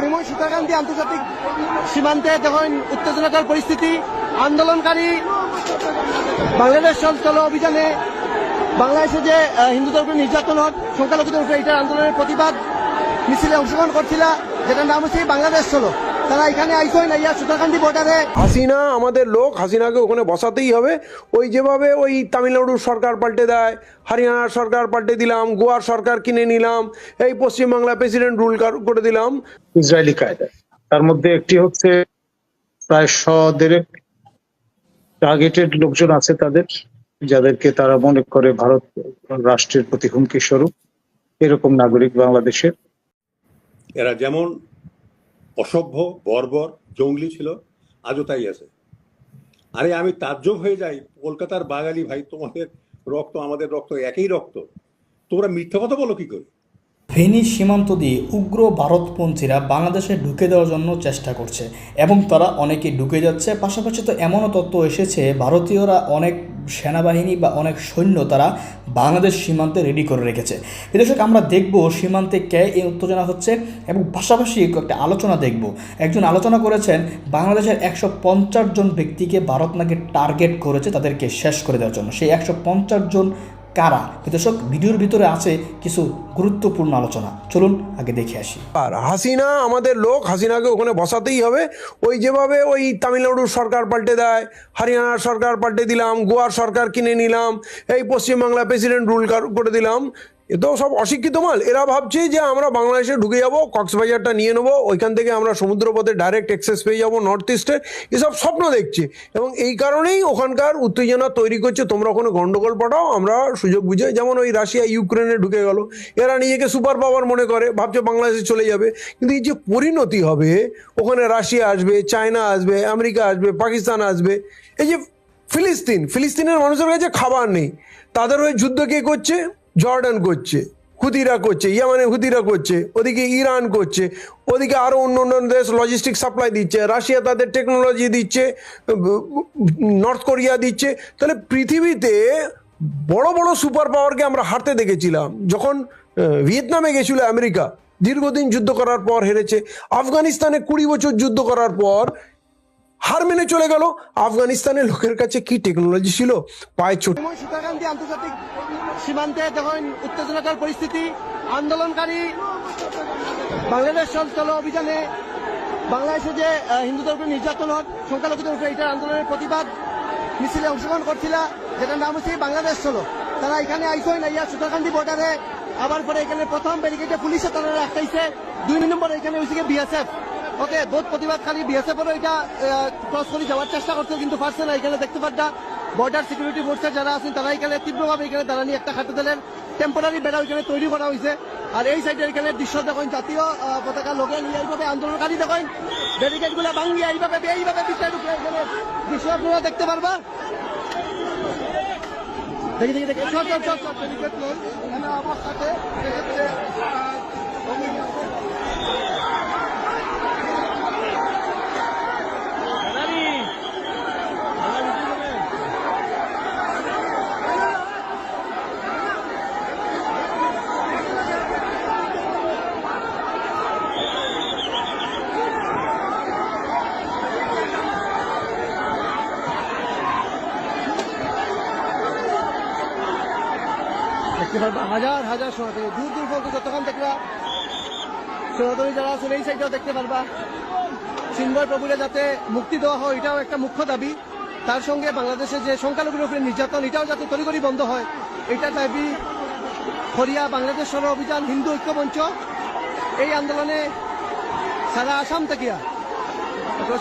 হরিময় সীতাকান্তি আন্তর্জাতিক সীমান্তে যখন উত্তেজনাকর পরিস্থিতি, আন্দোলনকারী বাংলাদেশ চল অভিযানে বাংলাদেশে যে হিন্দুদের উপরে নির্যাতন হোক সংখ্যালঘুদের উপরে এটার আন্দোলনের প্রতিবাদ মিছিলে অংশগ্রহণ করছিল, যেটার নাম হচ্ছে বাংলাদেশ চলো। তারা এখানে আইসই না ইয়া সুতাকান্তি বর্ডারে হাসিনা আমাদের লোক হাসিনাকে ওখানে বসাতেই হবে। ওই যেভাবে ওই তামিলনাড়ুর সরকার পাল্টে দেয় হরিয়ানার সরকার পাল্টে দিলাম গোয়ার সরকার কিনে নিলাম এই পশ্চিমবাংলা প্রেসিডেন্ট রুল করে দিলাম। ইসরায়েলি কায়দা। তার মধ্যে একটি হচ্ছে প্রায় শ দেড়েক টার্গেটেড লোকজন আছে তাদের যাদেরকে তারা মনে করে ভারত রাষ্ট্রের প্রতি হুমকি স্বরূপ। এরকম নাগরিক বাংলাদেশের। এরা যেমন অসভ্য, বর্বর, জঙ্গলি ছিল, আজও তাই আছে। আরে আমি তাজ্জব হয়ে যাই, কলকাতার বাঙালি ভাই, তোমাদের রক্ত, আমাদের রক্ত, একই রক্ত। তোমরা মিথ্যা কথা বলো কি করে? ফেনী সীমান্ত দিয়ে উগ্র ভারতপন্থীরা বাংলাদেশে ঢুকে দেওয়ার জন্য চেষ্টা করছে এবং তারা অনেকে ঢুকে যাচ্ছে। পাশাপাশি তো এমনও তথ্য এসেছে, ভারতীয়রা অনেক সেনাবাহিনী বা অনেক সৈন্য তারা বাংলাদেশ সীমান্তে রেডি করে রেখেছে। দর্শক, আমরা দেখব সীমান্তে কে এই উত্তেজনা হচ্ছে এবং পাশাপাশি একটা আলোচনা দেখব। একজন আলোচনা করেছেন, বাংলাদেশের একশো পঞ্চাশ জন ব্যক্তিকে ভারত নাকি টার্গেট করেছে তাদেরকে শেষ করে দেওয়ার জন্য। সেই একশো পঞ্চাশ জন কারা? দর্শক ভিডিওর ভিতরে আছে কিছু গুরুত্বপূর্ণ আলোচনা। চলুন আগে দেখে আসি। আর হাসিনা, আমাদের লোক, হাসিনাকে ওখানে বসাতেই হবে। ওই যেভাবে ওই তামিলনাড়ুর সরকার পাল্টে দেয়, হরিয়ানার সরকার পাল্টে দিলাম, গোয়ার সরকার কিনে নিলাম, এই পশ্চিমবাংলা প্রেসিডেন্ট রুল করে দিলাম এ তো সব অশিক্ষিত মাল। এরা ভাবছে যে আমরা বাংলাদেশে ঢুকে যাব, কক্সবাজারটা নিয়ে নেব, ওইখান থেকে আমরা সমুদ্রপথে ডাইরেক্ট অ্যাক্সেস পেয়ে যাব নর্থ ইস্টের এসব স্বপ্ন দেখছে। এবং এই কারণেই ওখানকার উত্তেজনা তৈরি করছে, তোমরা ওখানে গন্ডগোল পাঠাও, আমরা সুযোগ বুঝে যেমন ওই রাশিয়া, ইউক্রেনে ঢুকে গেল। এরা নিজেকে সুপার পাওয়ার মনে করে, ভাবছে বাংলাদেশে চলে যাবে। কিন্তু এই যে পরিণতি হবে, ওখানে রাশিয়া আসবে, চায়না আসবে, আমেরিকা আসবে, পাকিস্তান আসবে, এই যে ফিলিস্তিন, ফিলিস্তিনের মানুষের কাছে খাবার নেই। তাদের ওই যুদ্ধ কে করছে? জর্ডান করছে হুদিরা করছে ইয়ামানে হুদিরা করছে, ওদিকে ইরান করছে, ওদিকে আরও অন্য অন্য দেশ লজিস্টিক সাপ্লাই দিচ্ছে, রাশিয়া তাদের টেকনোলজি দিচ্ছে নর্থ কোরিয়া দিচ্ছে, তাহলে পৃথিবীতে বড় বড় সুপার পাওয়ারকে আমরা হারতে দেখেছিলাম। যখন ভিয়েতনামে গেছিল আমেরিকা, দীর্ঘদিন যুদ্ধ করার পর হেরেছে, আফগানিস্তানে কুড়ি বছর যুদ্ধ করার পর হার মেনে চলে গেল। আফগানিস্তানের লোকের কাছে কি টেকনোলজি ছিল? পায়ে ছোট সীতাকান্তি আন্তর্জাতিক সীমান্তে যখন উত্তেজনাকর পরিস্থিতি, আন্দোলনকারী বাংলাদেশ চল অভিযানে বাংলাদেশে যে হিন্দুদের উপরে নির্যাতন হত সংখ্যালঘুদের উপরে এটার আন্দোলনের প্রতিবাদ মিছিলে অংশগ্রহণ করছিল, যেটার নাম হচ্ছে বাংলাদেশ চলো। তারা এখানে আইসই না ইয়া সুতাকান্তি বর্ডারে আবার পরে এখানে প্রথম ব্যারিকেডে পুলিশে তারা আটকাইছে দুই নম্বর এখানে হয়েছে বিএসএফ ওকে বোধ প্রতিবাদকারী বিএসএফ এরও এটা ক্রস করে যাওয়ার চেষ্টা করছে, কিন্তু পারছে না, এখানে দেখতে পারটা। বর্ডার সিকিউরিটি ফোর্সের যারা আছেন, তারা এখানে তীব্রভাবে এখানে দাঁড়ানি একটা খাদ্য দলের টেম্পোরারি বেড়া এখানে তৈরি করা হয়েছে। আর এই সাইডে এখানে দৃশ্য দেখেন, জাতীয় পতাকা লগে নিয়ে এইভাবে আন্দোলনকারী দেখেন ব্যারিকেডগুলা ভাঙ্গিয়ে এইভাবে এইভাবে বিচার এখানে দৃশ্য আপনারা দেখতে পারবা। দেখি দেখি দেখি চল চল চল চল ব্যারিকেড লই। হাজার হাজার সনাতনী দূর দূর পর্যন্ত যতক্ষণ দেখবা সনাতনী যারা আছেন এই সাইডেও দেখতে পারবা। সিনবয় প্রভুরে যাতে মুক্তি দেওয়া হয়, এটাও একটা মুখ্য দাবি। তার সঙ্গে বাংলাদেশে যে সংখ্যালঘুর উপরে নির্যাতন, এটাও যাতে তড়িঘড়ি বন্ধ হয়, এটা দাবি হরিয়া বাংলাদেশ সর অভিযান হিন্দু ঐক্য মঞ্চ। এই আন্দোলনে সারা আসাম থেকিয়া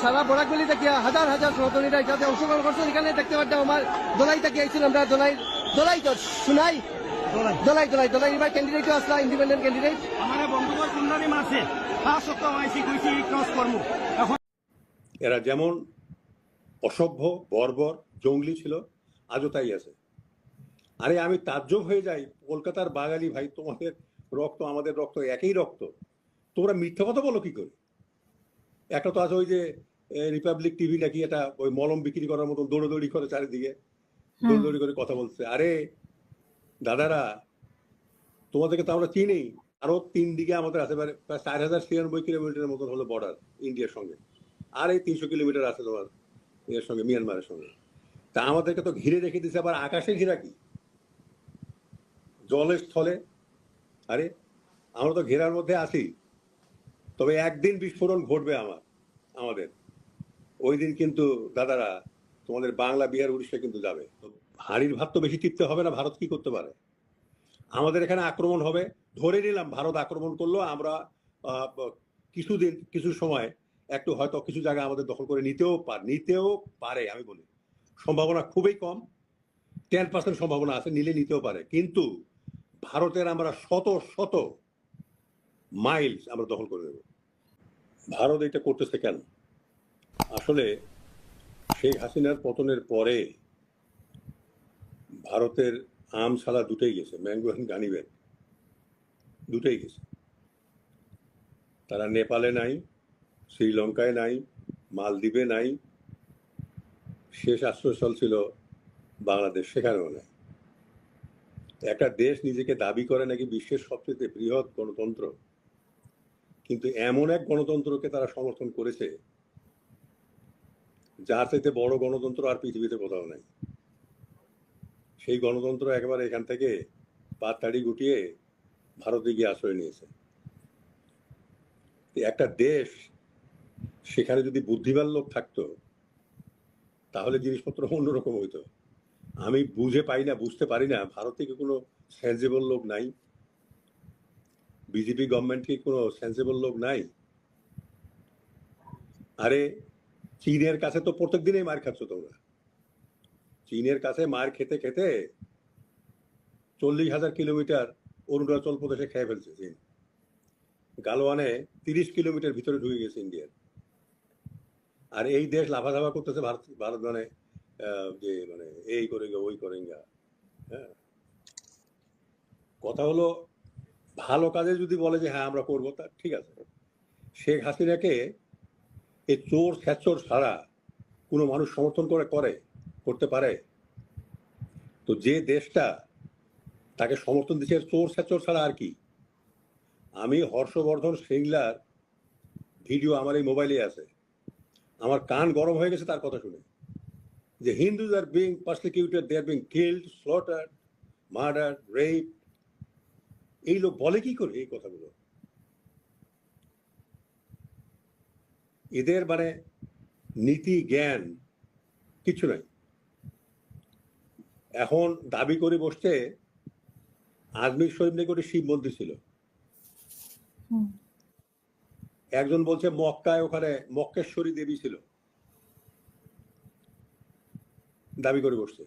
সারা বরাকবেলি থেকিয়া হাজার হাজার সনাতনীরা এটাতে অংশগ্রহণ করছেন। এখানে দেখতে পাচ্ছি আমার দোলাই থেকে আমরা দোলাই দোলাই তো শুনাই। দোলাই দোলাই দোলাই এবার ক্যান্ডিডেটও আসলা ইন্ডিপেন্ডেন্ট ক্যান্ডিডেট আমার বন্ধুবর সুন্দরী মাসে আইসি কইছি ক্রস কর্ম এখন এরা যেমন অসভ্য বর্বর জঙ্গলি ছিল আজও তাই আছে। আরে আমি তাজ্জব হয়ে যাই কলকাতার বাঙালি ভাই তোমাদের রক্ত আমাদের রক্ত একই রক্ত। তোমরা মিথ্যা কথা বলো কি করে? একটা তো আছে ওই যে রিপাবলিক টিভি নাকি এটা ওই মলম বিক্রি করার মতন দৌড়দৌড়ি করে চারিদিকে। দৌড়দৌড়ি করে কথা বলছে। আরে দাদারা, তোমাদেরকে তো আমরা চিনি। আরও তিন দিকে আমাদের আছে মানে প্রায় চার হাজার ছিয়ানব্বই কিলোমিটারের মতন হলো বর্ডার ইন্ডিয়ার সঙ্গে। আর এই তিনশো কিলোমিটার আছে তোমার এর সঙ্গে মিয়ানমারের সঙ্গে। তা আমাদেরকে তো ঘিরে রেখে দিচ্ছে আবার আকাশে ঘিরা কি? জলের স্থলে। আরে, আমরা তো ঘেরার মধ্যে আছি। তবে একদিন বিস্ফোরণ ঘটবে আমার, আমাদের। ওই দিন কিন্তু দাদারা তোমাদের বাংলা বিহার উড়িষ্যা কিন্তু যাবে। হাড়ির ভাত তো বেশি টিপতে হবে না, ভারত কি করতে পারে? আমাদের এখানে আক্রমণ হবে, ধরে নিলাম ভারত আক্রমণ করল, আমরা কিছুদিন, কিছু সময়, একটু হয়তো কিছু জায়গা আমাদের দখল করে নিতেও পার নিতেও পারে, আমি বলি। সম্ভাবনা খুবই কম টেন পার্সেন্ট সম্ভাবনা আছে, নিলে নিতেও পারে, কিন্তু ভারতের আমরা শত শত মাইলস আমরা দখল করে দেব ভারত এটা করতেছে কেন? আসলে শেখ হাসিনার পতনের পরে ভারতের আম ছালা দুটোই গেছে, ম্যাঙ্গো অ্যান্ড গানিবেন। দুটোই গেছে। তারা নেপালে নাই, শ্রীলঙ্কায় নাই, মালদ্বীপে নাই। শেষ আশ্রয়স্থল ছিল বাংলাদেশ, সেখানেও নাই। একটা দেশ নিজেকে দাবি করে নাকি বিশ্বের সবচেয়ে বৃহৎ গণতন্ত্র, কিন্তু এমন এক গণতন্ত্রকে তারা সমর্থন করেছে, যার চাইতে বড় গণতন্ত্র আর পৃথিবীতে কোথাও নাই। সেই গণতন্ত্র একেবারে এখান থেকে পাতাড়ি গুটিয়ে ভারতে গিয়ে আশ্রয় নিয়েছে। একটা দেশ, সেখানে যদি বুদ্ধিমান লোক থাকতো, তাহলে জিনিসপত্র অন্যরকম হইতো। আমি বুঝে পাই না, বুঝতে পারি না, ভারতে কি কোনো সেন্সেবল লোক নাই। বিজেপি গভর্নমেন্ট কি কোনো সেন্সেবল লোক নাই। আরে, চীনের কাছে তো প্রত্যেক দিনেই মার খাচ্ছ তোমরা। চীনের কাছে মার খেতে খেতে চল্লিশ হাজার কিলোমিটার অরুণাচল প্রদেশে খেয়ে ফেলছে চীন। গালোয়ানে তিরিশ কিলোমিটার ভিতরে ঢুকে গেছে ইন্ডিয়ার আর এই দেশ লাফাধাফা করতেছে ভারত ভারত মানে যে মানে এই করেঙ্গা, ওই করেঙ্গা হ্যাঁ। কথা হলো, ভালো কাজে যদি বলে যে হ্যাঁ আমরা করব, তা ঠিক আছে। শেখ হাসিনাকে এই চোর ছ্যাচোর ছাড়া কোনো মানুষ সমর্থন করে করে। করতে পারে। তো যে দেশটা তাকে সমর্থন দিচ্ছে চোর ছ্যাচোর ছাড়া আর কি? আমি হর্ষবর্ধন শ্রিংলার ভিডিও আমার এই মোবাইলে আছে। আমার কান গরম হয়ে গেছে তার কথা শুনে। যে Hindus are being persecuted they are being killed slaughter murder rape এই লোক বলে কি করে এই কথাগুলো? এদের মানে নীতি, জ্ঞান কিছু নাই। এখন দাবি করে বসছে আজমির শরীফ নাকি ওটা শিব মন্দির ছিল। একজন বলছে মক্কায় ওখানে মক্কেশ্বরী দেবী ছিল। দাবি করে বসছে।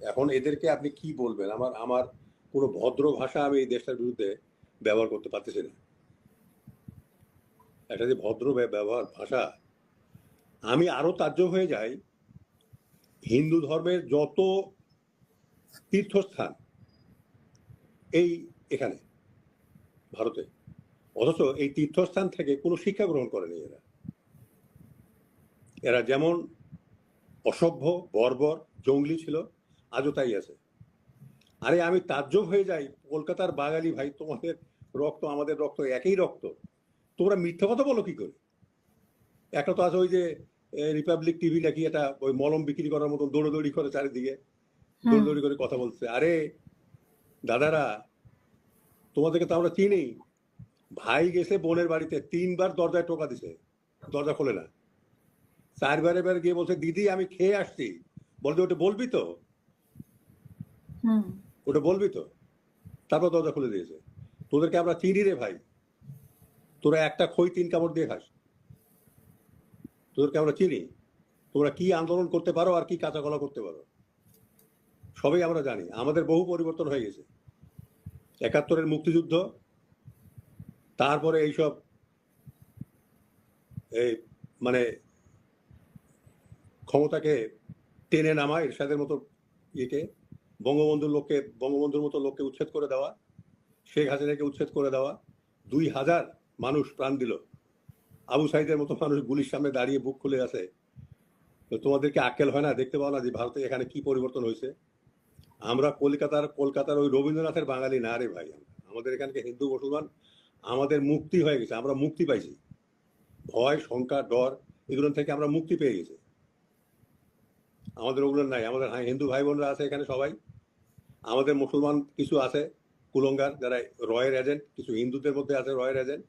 এখন এদেরকে আপনি কি বলবেন? আমার আমার কোনো ভদ্র ভাষা আমি এই দেশটার বিরুদ্ধে ব্যবহার করতে পারতেছি না। একটা যে ভদ্র ব্য- ব্যবহার ভাষা আমি আরও তাজ্য হয়ে যাই হিন্দু ধর্মের যত তীর্থস্থান এই এখানে, ভারতে, অথচ এই তীর্থস্থান থেকে কোনো শিক্ষা গ্রহণ করেনি এরা। এরা যেমন অসভ্য, বর্বর, জঙ্গলি ছিল, আজও তাই আছে। আরে আমি তাজ্জব হয়ে যাই, কলকাতার বাঙালি ভাই, তোমাদের রক্ত, আমাদের রক্ত, একই রক্ত। তোমরা মিথ্যা কথা বলো কি করে? একটা তো আছে ওই যে রিপাবলিক টিভি নাকি এটা ওই মলম বিক্রি করার মতন দৌড়দৌড়ি করে চারিদিকে। দৌড়দৌড়ি করে কথা বলছে। আরে দাদারা তোমাদেরকে তো আমরা চিনি। ভাই গেছে বোনের বাড়িতে তিনবার দরজায় টোকা দিছে। দরজা খোলে না। চারবার এবার গিয়ে বলছে দিদি আমি খেয়ে আসছি। বলছে ওটা বলবি তো? ওটা বলবি তো? তারপর দরজা খুলে দিয়েছে। তোদেরকে আমরা চিনি রে ভাই। তোরা একটা খই তিন কামড় দিয়ে খাস। তোদেরকে আমরা চিনি। তোমরা কি আন্দোলন করতে পারো আর কি কাঁচা কলা করতে পারো? সবই আমরা জানি। আমাদের বহু পরিবর্তন হয়ে গেছে। একাত্তরের মুক্তিযুদ্ধ, তারপরে এইসব এই মানে ক্ষমতাকে টেনে নামা, এরশাদের মতো ইয়েকে বঙ্গবন্ধুর লোককে, বঙ্গবন্ধুর মতো লোককে উচ্ছেদ করে দেওয়া, শেখ হাসিনাকে উচ্ছেদ করে দেওয়া, দুই হাজার মানুষ প্রাণ দিল। আবু সাইদের মতো মানুষ গুলির সামনে দাঁড়িয়ে বুক খুলে আছে। তো তোমাদেরকে আকেল হয় না? দেখতে পাও না যে ভারতে এখানে কি পরিবর্তন হয়েছে? আমরা কলকাতার কলকাতার ওই রবীন্দ্রনাথের বাঙালি না রে ভাই আমাদের এখানকে হিন্দু মুসলমান আমাদের মুক্তি হয়ে গেছে আমরা মুক্তি পাইছি। ভয় শঙ্কা ডর এগুলো থেকে আমরা মুক্তি পেয়ে গেছি। আমাদের ওগুলো নাই আমাদের হ্যাঁ, হিন্দু ভাই বোনরা আছে এখানে সবাই। আমাদের মুসলমান কিছু আছে কুলঙ্গার যারা রয়ের এজেন্ট কিছু হিন্দুদের মধ্যে আছে রয়ের এজেন্ট।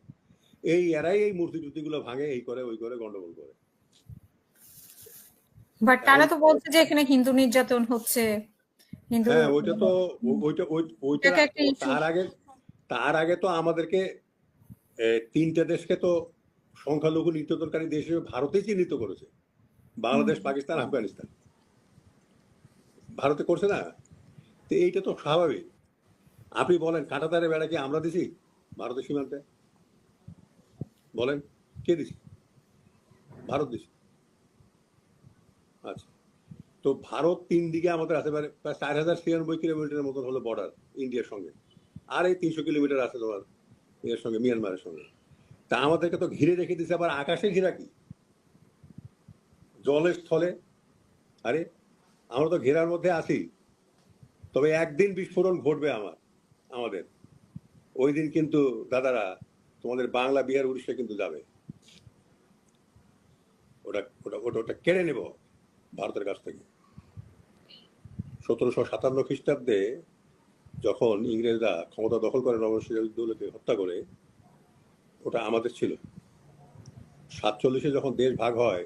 এই এরাই এই মূর্তি টুর্তিগুলো ভাঙে এই করে ওই করে গন্ডগোল করে। বাট তারা তো বলছে যে এখানে হিন্দু নির্যাতন হচ্ছে। হ্যাঁ ওইটা তো ওইটা ওইটা। তার আগে তার আগে তো আমাদেরকে তিনটে দেশকে তো সংখ্যালঘু নির্যাতনকারী দেশ হিসেবে ভারতেই চিহ্নিত করেছে। বাংলাদেশ পাকিস্তান আফগানিস্তান। ভারতে করছে না? তো এইটা তো স্বাভাবিক। আপনি বলেন কাঁটাতারে বেড়া কি আমরা দিছি? ভারতের সীমান্তে? বলেন, কে দিছি? ভারত দিছি। আচ্ছা। তো ভারত তিন দিকে আমাদের আছে মানে প্রায় চার হাজার ছিয়ানব্বই কিলোমিটারের মতন হলো বর্ডার ইন্ডিয়ার সঙ্গে। আর এই তিনশো কিলোমিটার আছে তোমার এর সঙ্গে মিয়ানমারের সঙ্গে। তা আমাদেরকে তো ঘিরে রেখে দিছে, আবার আকাশে ঘেরা কি? জলের স্থলে। আরে, আমরা তো ঘেরার মধ্যে আছি। তবে একদিন বিস্ফোরণ ঘটবে আমার, আমাদের। ওই দিন কিন্তু দাদারা তোমাদের বাংলা, বিহার, উড়িষ্যা কিন্তু যাবে। ওটা ওটা ওটা ওটা কেড়ে নেব ভারতের কাছ থেকে। সতেরোশো সাতান্ন খ্রিস্টাব্দে যখন ইংরেজরা ক্ষমতা দখল করে নবাব সিরাজউদ্দৌলাকে হত্যা করে, ওটা আমাদের ছিল। সাতচল্লিশে যখন দেশ ভাগ হয়,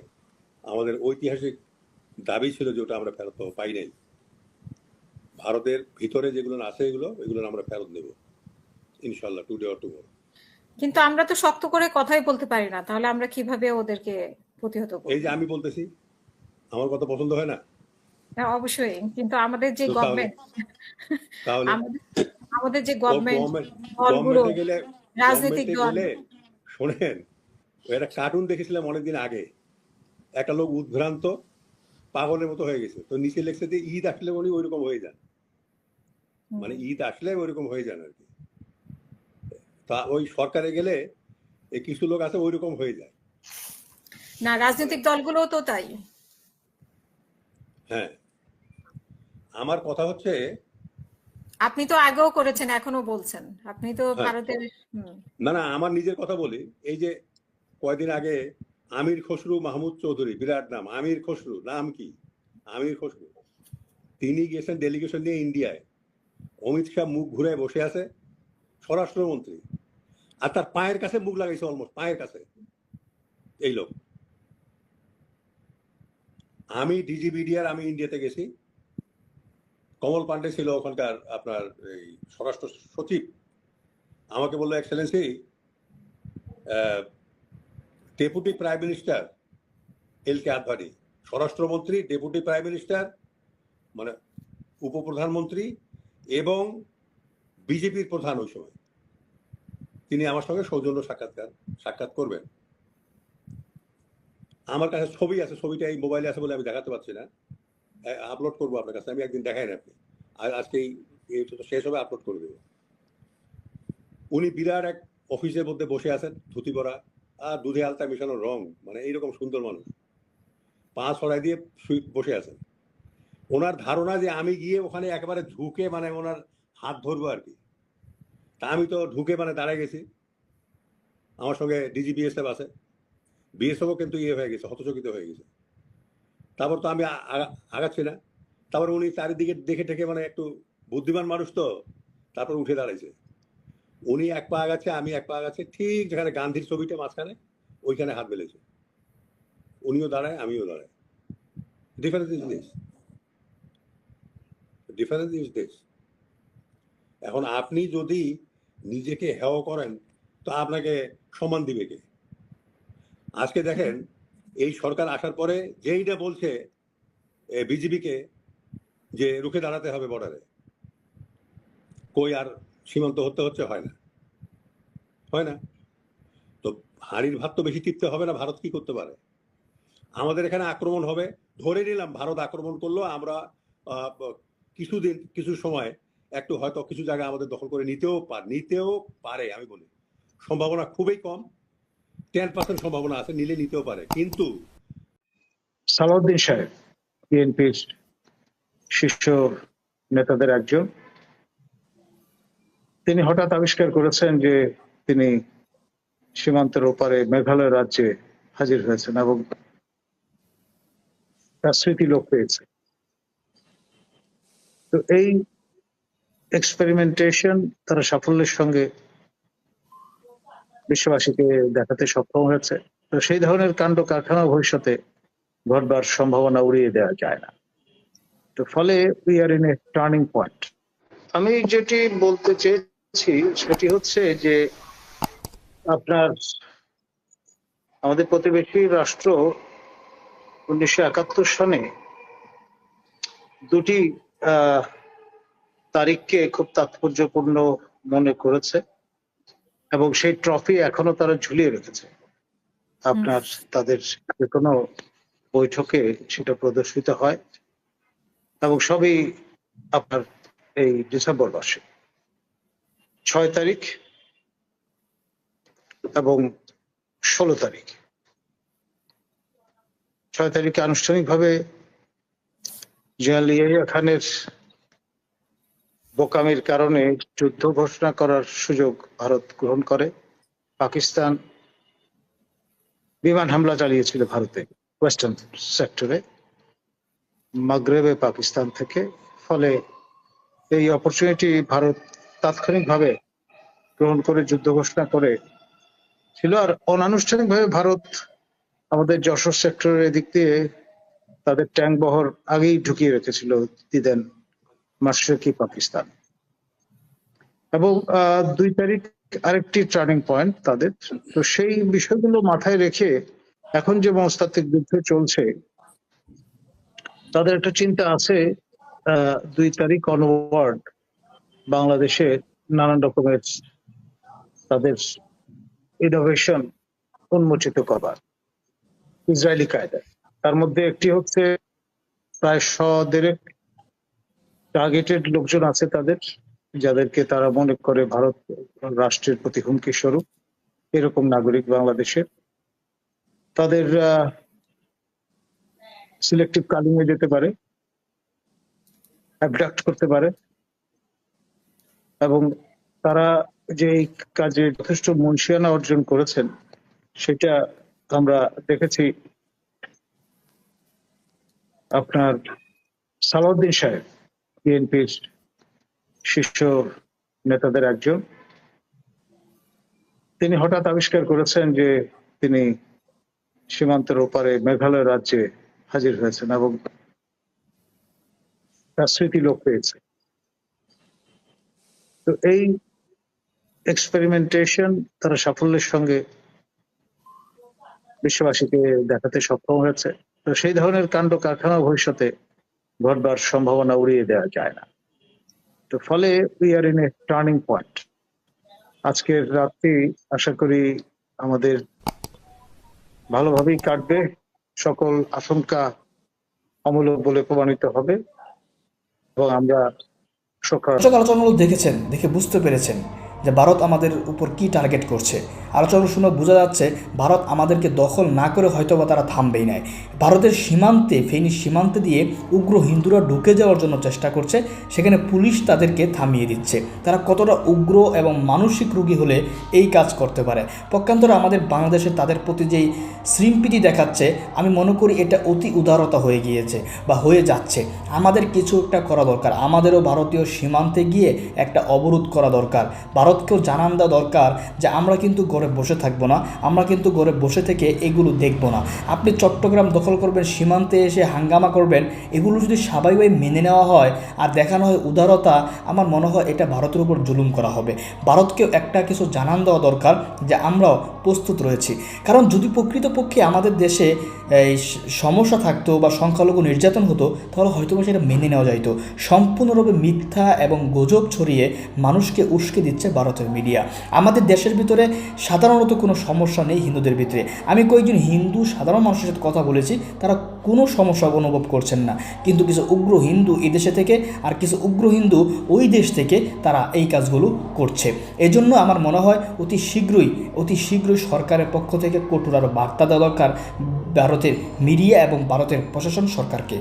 আমাদের ঐতিহাসিক দাবি ছিল যে ওটা আমরা ফেরত পাই নাই। ভারতের ভিতরে যেগুলো আছে এগুলো এগুলো আমরা ফেরত নেব। ইনশাল্লাহ টুডে অর টুমোর কিন্তু আমরা তো শক্ত করে কথাই বলতে পারি না তাহলে আমরা কীভাবে ওদেরকে প্রতিহত করব? এই যে আমি বলতেছি আমার কথা পছন্দ হয় না? হ্যাঁ, অবশ্যই কিন্তু আমাদের যে গভর্নমেন্ট আমাদের আমাদের যে গভর্নমেন্ট রাজনৈতিক দল শোনেন একটা কার্টুন দেখেছিলাম অনেকদিন আগে। একটা লোক উদ্ভ্রান্ত পাগলের মতো হয়ে গেছে। তো নিচে লেখছে যে ঈদ আসলে উনি ওইরকম হয়ে যান। মানে ঈদ আসলে ওইরকম হয়ে যান আর কি। তা ওই সরকারে গেলে এই কিছু লোক আছে ওইরকম হয়ে যায়। না রাজনৈতিক দলগুলো তো তাই। হ্যাঁ। আমার কথা হচ্ছে আপনি তো আগেও করেছেন এখনও বলছেন। আপনি তো হ্যাঁ। ভারতের না না আমার নিজের কথা বলি। এই যে কয়দিন আগে আমির খসরু মাহমুদ চৌধুরী বিরাট নাম আমির খসরু নাম কি? আমির খসরু। তিনি গেছেন ডেলিগেশন নিয়ে ইন্ডিয়ায় অমিত শাহ মুখ ঘুরে বসে আছে। স্বরাষ্ট্রমন্ত্রী। আর তার পায়ের কাছে মুখ লাগাইছে অলমোস্ট পায়ের কাছে। এই লোক। আমি ডিজিবিডিআর আমি ইন্ডিয়াতে গেছি। কমল পান্ডে ছিল ওখানকার আপনার এই স্বরাষ্ট্র সচিব। আমাকে বলল excellency deputy prime minister L K Advani স্বরাষ্ট্রমন্ত্রী ডেপুটি প্রাইম মিনিস্টার মানে উপপ্রধানমন্ত্রী এবং বিজেপির প্রধান ওই সময়। তিনি আমার সঙ্গে সৌজন্য সাক্ষাৎকার, সাক্ষাৎ করবেন। আমার কাছে ছবি আছে, ছবিটা এই মোবাইলে আছে বলে আমি দেখাতে পারছি না। আপলোড করব আপনার কাছে, আমি একদিন দেখাই না আপনি। আর আজকে এই শেষ হবে আপলোড করে দেবো। উনি বিরাট এক অফিসের মধ্যে বসে আছেন, ধুতি পরা, আর দুধে আলতা মেশানো রং মানে এইরকম সুন্দর মানুষ। পা ছড়াই দিয়ে বসে আছেন। ওনার ধারণা যে আমি গিয়ে ওখানে একেবারে ঝুঁকে মানে ওনার হাত ধরবো আর কি। তা আমি তো ঢুকে মানে দাঁড়ায় গেছি। আমার সঙ্গে ডিজি বিএসএফ আছে। বিএসএফও কিন্তু ইয়ে হয়ে গেছে, হতচকিত হয়ে গেছে। তারপর তো আমি আগাচ্ছি না। তারপর উনি চারিদিকে দেখে টেকে মানে একটু বুদ্ধিমান মানুষ তো, তারপর উঠে দাঁড়াইছে। উনি এক পা আগাচ্ছে, আমি এক পা আগাচ্ছে, ঠিক যেখানে গান্ধীর ছবিটা মাঝখানে, ওইখানে হাত মেলেছে। উনিও দাঁড়ায়, আমিও দাঁড়াই। Difference is this difference is this এখন আপনি যদি নিজেকে হেয় করেন, তো আপনাকে সমান দিবে কে? আজকে দেখেন, এই সরকার আসার পরে যেইটা বলছে বিজেপিকে, যে রুখে দাঁড়াতে হবে বর্ডারে কই আর সীমান্ত হতে হচ্ছে হয় না। হয় না? তো হাড়ির ভাত তো বেশি টিপতে হবে না, ভারত কি করতে পারে? আমাদের এখানে আক্রমণ হবে, ধরে নিলাম ভারত আক্রমণ করল, আমরা কিছুদিন, কিছু সময় একটু হয়তো কিছু জায়গা আমাদের দখল করে নিতেও পারে নিতেও পারে, আমি বলি। সম্ভাবনা খুবই কম টেন পার্সেন্ট সম্ভাবনা আছে, নিলে নিতেও পারে। কিন্তু সালাউদ্দিন সাহেব, বিএনপির শীর্ষ নেতাদের একজন, তিনি হঠাৎ আবিষ্কার করেছেন যে তিনি সীমান্তের ওপারে মেঘালয় রাজ্যে হাজির হয়েছেন এবং তার স্মৃতি লোক পেয়েছে। তো এই এক্সপেরিমেন্টেশন তারা সাফল্যের সঙ্গে বিশ্ববাসীকে দেখাতে সক্ষম হয়েছে। তো সেই ধরনের কাণ্ড কারখানা ভবিষ্যতে ঘটবার সম্ভাবনা উড়িয়ে দেওয়া যায় না। তো ফলে we are in a turning point আমি যেটি বলতে চেয়েছি সেটি হচ্ছে যে আপনার আমাদের প্রতিবেশী রাষ্ট্র উনিশশো একাত্তর সনে দুটি আহ, তারিখকে খুব তাৎপর্যপূর্ণ মনে করেছে এবং সেই ট্রফি এখনও তারা ঝুলিয়ে রেখেছে। আপনার তাদের যে কোনো বৈঠকে সেটা প্রদর্শিত হয় এবং সবই আপনার এই ডিসেম্বর মাসে। ছয় তারিখ এবং ষোলো তারিখ। ছয় তারিখে আনুষ্ঠানিকভাবে জিয়ালিয়া খানের বোকামির কারণে যুদ্ধ ঘোষণা করার সুযোগ ভারত গ্রহণ করে। পাকিস্তান বিমান হামলা চালিয়েছিল ভারতে ওয়েস্টার্ন সেক্টরে। মাগরেবে পাকিস্তান থেকে। ফলে এই অপরচুনিটি ভারত তাৎক্ষণিকভাবে গ্রহণ করে, যুদ্ধ ঘোষণা করে। ছিল আর অনানুষ্ঠানিকভাবে ভারত আমাদের যশোর সেক্টরের এদিক দিয়ে তাদের ট্যাঙ্ক বহর আগেই ঢুকিয়ে রেখেছিল, দিদেন মাশরকি পাকিস্তান। এবং দুই তারিখ আরেকটি টার্নিং পয়েন্ট তাদের। তো সেই বিষয়গুলো মাথায় রেখে এখন যে মনস্তাত্ত্বিক যুদ্ধ চলছে, তাদের একটা চিন্তা আছে দুই তারিখ অনওয়ার্ড বাংলাদেশে নানান রকমের তাদের ইনোভেশন উন্মোচিত করবার ইসরায়েলি কায়দায়। তার মধ্যে একটি হচ্ছে প্রায় শ দেড়েক টার্গেটেড লোকজন আছে তাদের, যাদেরকে তারা মনে করে ভারত রাষ্ট্রের প্রতি হুমকি স্বরূপ, এরকম নাগরিক বাংলাদেশের তাদের সিলেক্টিভ কালিং এ যেতে পারে অ্যাবডাক্ট করতে পারে, এবং তারা যে এই কাজে যথেষ্ট মুন্সিয়ানা অর্জন করেছেন, সেটা আমরা দেখেছি। আপনার সালাউদ্দিন সাহেব বিএনপির শীর্ষ নেতাদের একজন। তিনি হঠাৎ আবিষ্কার করেছেন যে তিনি সীমান্তের ওপারে মেঘালয় রাজ্যে হাজির হয়েছেন এবং তার স্মৃতি লোক পেয়েছে। তো এই এক্সপেরিমেন্টেশন তারা সাফল্যের সঙ্গে বিশ্ববাসীকে দেখাতে সক্ষম হয়েছে। তো সেই ধরনের কাণ্ড কারখানা ভবিষ্যতে ঘটবার সম্ভাবনা উড়িয়ে দেওয়া যায় না। তো ফলে we are in a turning point আজকের রাত্রি আশা করি আমাদের ভালোভাবেই কাটবে। সকল আশঙ্কা অমূলক বলে প্রমাণিত হবে। এবং আমরা সকাল দেখেছেন, দেখে বুঝতে পেরেছেন। যে ভারত আমাদের উপর কি টার্গেট করছে। আলোচনা শুনে বোঝা যাচ্ছে, ভারত আমাদেরকে দখল না করে হয়তো বা তারা থামবেই নাই। ভারতের সীমান্তে ফেনী সীমান্তে দিয়ে উগ্র হিন্দুরা ঢুকে যাওয়ার জন্য চেষ্টা করছে, সেখানে পুলিশ তাদেরকে থামিয়ে দিচ্ছে। তারা কতটা উগ্র এবং মানসিক রুগী হলে এই কাজ করতে পারে? পক্ষান্তরে আমাদের বাংলাদেশে তাদের প্রতি যেই শ্রীমপিটি দেখাচ্ছে, আমি মনে করি এটা অতি উদারতা হয়ে গিয়েছে বা হয়ে যাচ্ছে। আমাদের কিছু একটা করা দরকার। আমাদেরও ভারতীয় সীমান্তে গিয়ে একটা অবরোধ করা দরকার। ভারতকেও জানান দেওয়া দরকার যে আমরা কিন্তু ঘরে বসে থাকব না, আমরা কিন্তু ঘরে বসে থেকে এগুলো দেখব না। আপনি চট্টগ্রাম দখল করবেন, সীমান্তে এসে হাঙ্গামা করবেন, এগুলো যদি স্বাভাবিকভাবে মেনে নেওয়া হয় আর দেখানো হয় উদারতা, আমার মনে হয় এটা ভারতের উপর জুলুম করা হবে। ভারতকেও একটা কিছু জানান দেওয়া দরকার যে আমরাও প্রস্তুত রয়েছি। কারণ যদি প্রকৃতপক্ষে আমাদের দেশে এই সমস্যা থাকতো বা সংখ্যালঘু নির্যাতন হতো, তাহলে হয়তো সেটা মেনে নেওয়া যাইতো। সম্পূর্ণরূপে মিথ্যা এবং গুজব ছড়িয়ে মানুষকে উস্কে দিচ্ছে ভারতের মিডিয়া। আমাদের দেশের ভিতরে সাধারণত কোনো সমস্যা নেই হিন্দুদের ভিতরে। আমি কয়েকজন হিন্দু সাধারণ মানুষের সাথে কথা বলেছি, তারা কোনো সমস্যা অনুভব করছেন না। কিন্তু কিছু উগ্র হিন্দু এই দেশে থেকে আর কিছু উগ্র হিন্দু ওই দেশ থেকে তারা এই কাজগুলো করছে। এজন্য আমার মনে হয় অতি শীঘ্রই অতি শীঘ্রই সরকারের পক্ষ থেকে কঠোর আরও বার্তা দেওয়া দরকার ভারতের মিডিয়া এবং ভারতের প্রশাসন সরকারকে।